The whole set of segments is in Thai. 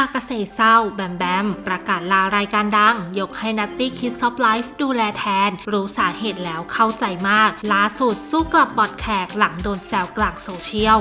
อากาเซเศร้าแบมแบม ประกาศลารายการดัง ยกให้นัตตี้คิดซอฟไลฟ์ดูแลแทน รู้สาเหตุแล้วเข้าใจมากล่าสุดสู้กลับบอดแขกหลังโดนแซวกลางโซเชียล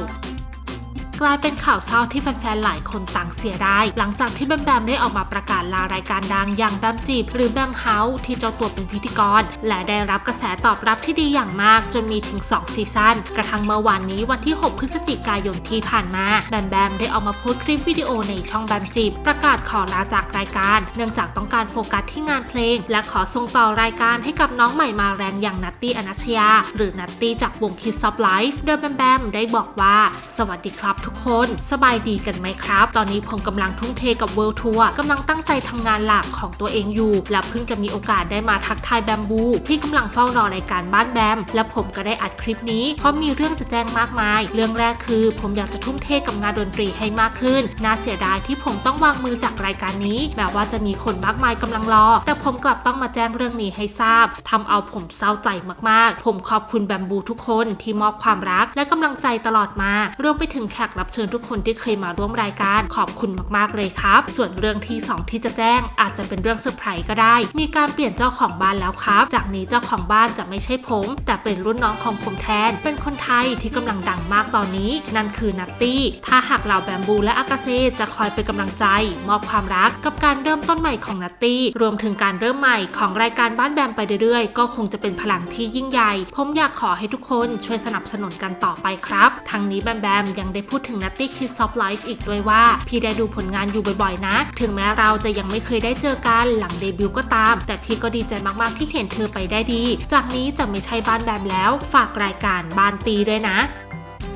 กลายเป็นข่าวเศร้าที่แฟนๆ หลายคนต่างเสียดาย หลังจากที่แบมแบมได้ออกมาประกาศลารายการดังอย่างแบมจีบ หรือแบมเฮาส์ที่เจ้าตัวเป็นพิธีกร และได้รับกระแสตอบรับที่ดีอย่างมาก จนมีถึง 2 ซีซั่นกระทั่งเมื่อวานนี้วันที่ 6 พฤศจิกายนที่ผ่านมา แบมแบมได้ออกมาโพสต์คลิปวิดีโอในช่องแบมจีบ ประกาศขอลาจากรายการ เนื่องจากต้องการโฟกัสที่งานเพลง และขอส่งต่อรายการให้กับน้องใหม่มาแรงอย่างนัตตี้อนัชยา หรือนัตตี้จากวงคิดซอฟไลฟ์โดยแบมแบมได้บอกว่า สวัสดีครับทุกคนสบายดีกันไหมครับ ตอนนี้ผมกำลังทุ่มเทกับเวิลด์ทัวร์กำลังตั้งใจทำงานหลักของตัวเองอยู่ และเพิ่งจะมีโอกาสได้มาทักทายแบมบู ที่กำลังเฝ้ารอรายการบ้านแบม และผมก็ได้อัดคลิปนี้ เพราะมีเรื่องจะแจ้งมากมาย เรื่องแรกคือ ผมอยากจะทุ่มเทกับงานดนตรีให้มากขึ้น น่าเสียดายที่ผมต้องวางมือจากรายการนี้แม้ว่าจะมีคนมากมายกำลังรอ แต่ผมกลับต้องมาแจ้งเรื่องนี้ให้ทราบทำเอาผมเศร้าใจมากๆ ผมขอบคุณแบมบูทุกคนที่มอบความรักและกำลังใจตลอดมารวมไปถึงแขกรับเชิญทุกคนที่เคยมาร่วมรายการขอบคุณมากๆเลยครับ ส่วนเรื่องที่ 2 ที่จะแจ้งอาจจะเป็นเรื่องเซอร์ไพรส์ก็ได้ มีการเปลี่ยนเจ้าของบ้านแล้วครับ จากนี้เจ้าของบ้านจะไม่ใช่ผม แต่เป็นรุ่นน้องของผมแทน เป็นคนไทยที่กำลังดังมากตอนนี้ นั่นคือนัตตี้ ถ้าหากเหล่าแบมบูและอากาเซจะคอยเป็นกำลังใจ มอบความรักกับการเริ่มต้นใหม่ของนัตตี้ รวมถึงการเริ่มใหม่ของรายการบ้านแบมไปเรื่อยๆ ก็คงจะเป็นพลังที่ยิ่งใหญ่ ผมอยากขอให้ทุกคนช่วยสนับสนุนกันต่อไปครับ ทั้งนี้แบมแบมยังได้พูดถึงนัตตี้คิดซอฟไลฟ์อีกด้วยว่า พี่ได้ดูผลงานอยู่บ่อยๆนะ ถึงแม้เราจะยังไม่เคยได้เจอกันหลังเดบิวต์ก็ตาม แต่พี่ก็ดีใจมากๆที่เห็นเธอไปได้ดี จากนี้จะไม่ใช่บ้านแบมแล้ว ฝากรายการบ้านตีด้วยนะ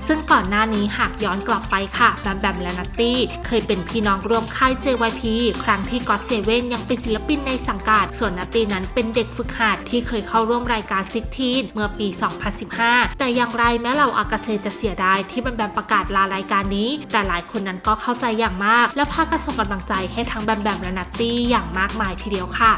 ซึ่งก่อนหน้านี้หากย้อนกลับไปค่ะแบมแบมและนัตตี้เคยเป็นพี่น้องร่วมค่าย JYP ครั้งที่ก็อตเซเว่นยังเป็นศิลปินในสังกัด ส่วนนัตตี้นั้นเป็นเด็กฝึกหัดที่เคยเข้าร่วมรายการซิกทีนเมื่อปี 2015 แต่อย่างไรแม้เราอากาเซจะเสียดายที่แบมแบมประกาศลารายการนี้ แต่หลายคนนั้นก็เข้าใจอย่างมาก และพากันส่งกำลังใจให้ทั้งแบมแบมและนัตตี้อย่างมากมายทีเดียวค่ะ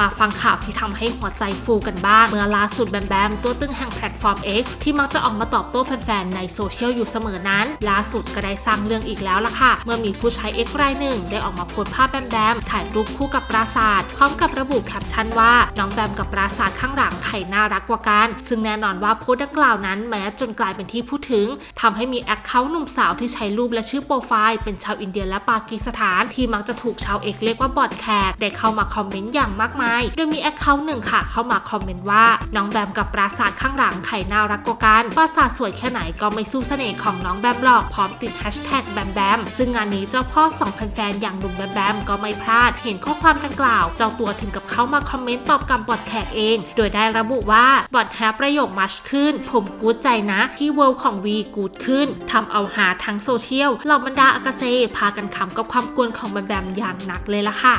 มาฟังข่าวที่ทำให้หัวใจฟูกันบ้าง เมื่อล่าสุดแบมแบมตัวตึงแห่งแพลตฟอร์ม X ที่มักจะออกมาตอบโต้แฟนๆ ในโซเชียลอยู่เสมอนั้น ล่าสุดก็ได้สร้างเรื่องอีกแล้วล่ะค่ะ เมื่อมีผู้ใช้ X รายหนึ่ง ได้ออกมาโพสภาพแบมแบมถ่ายรูปคู่กับปราสาทพร้อมกับระบุแคปชั่นว่าน้องแบมกับปราสาทข้างหลังใครน่ารักกว่ากัน ซึ่งแน่นอนว่าโพสต์ดังกล่าวนั้นแม้จนกลายเป็นที่พูดถึงทำให้มีแอคเคาท์หนุ่มสาวที่ใช้รูปและชื่อโปรไฟล์เป็นชาวอินเดียและปากีสถานที่มักจะถูกชาวเอกเรียกว่าบอดแขกได้เข้ามาคอมเมนต์อย่างมากมายโดยมีแอคเคาท์หนึ่งค่ะ เข้ามาคอมเมนต์ว่า น้องแบมกับปราสาทข้างหลังใครน่ารักกว่ากัน ปราสาทสวยแค่ไหนก็ไม่สู้เสน่ห์ของน้องแบมหรอกพร้อมติดแฮชแท็กแบมแบมซึ่งงานนี้เจ้าพ่อสองแฟนๆอย่างหนุ่มแบมแบมก็ไม่พลาด เห็นข้อความดังกล่าว เจ้าตัวถึงกับเข้ามาคอมเมนต์ตอบกลับบอดแขกเอง โดยได้ระบุว่าบอดแฮปประโยคมัชขึ้น ผมกูดใจนะที่เวิลด์ของวีกูดขึ้นทำเอาหาทั้งโซเชียลเหล่าบรรดาอากาเซพากันขำกับความกวนของแบมแบมอย่างหนักเลยล่ะค่ะ